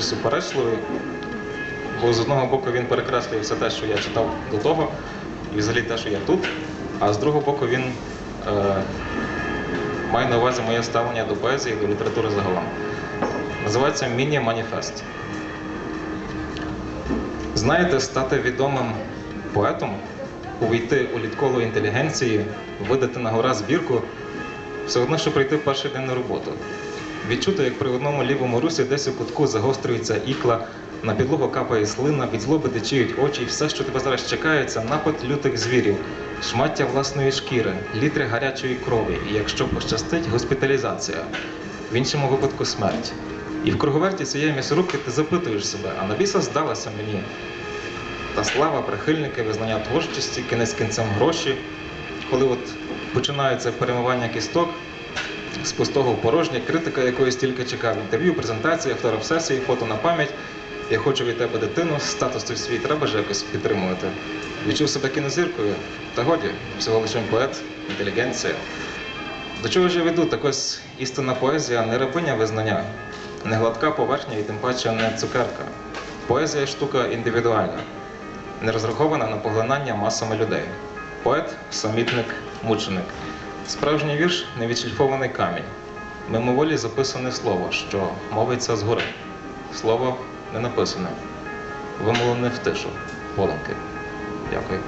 суперечливий, бо з одного боку він перекреслює все те, що я читав до того, і взагалі те, що я тут, а з другого боку він е, має на увазі моє ставлення до поезії, до літератури загалом. Називається Міні-маніфест. Знаєте, стати відомим поетом, увійти у літколу інтелігенції, видати на гора збірку, все одно, що прийти в перший день на роботу. Відчути, як при одному лівому русі десь у кутку загострюється ікла, на підлогу капає слина, від злоби дичіють очі, і все, що тебе зараз чекає, це напад лютих звірів, шмаття власної шкіри, літри гарячої крові, і якщо пощастить, госпіталізація, в іншому випадку смерть. І в круговерті цієї м'ясорубки ти запитуєш себе, а навіса здалася мені. Та слава, прихильники, визнання творчості, кінець кінцем гроші. Коли от починається перемивання кісток, з пустого в порожнє, критика якої стільки чекав. Інтерв'ю, презентація, фотосесії, фото на пам'ять. Я хочу від тебе дитину, статус той свій треба ж якось підтримувати. Відчув себе кінозіркою, та годі, всього лише поет, інтелігенція. До чого ж я веду? Так ось істинна поезія не рабиня визнання, не гладка поверхня і тим паче не цукерка. Поезія штука індивідуальна, не розрахована на поглинання масами людей. Поет самітник, мученик. Справжній вірш невідшліфований камінь. Мимоволі записане слово, що мовиться згори. Слово не написане, вимолене в тишу, Волонки. Дякую.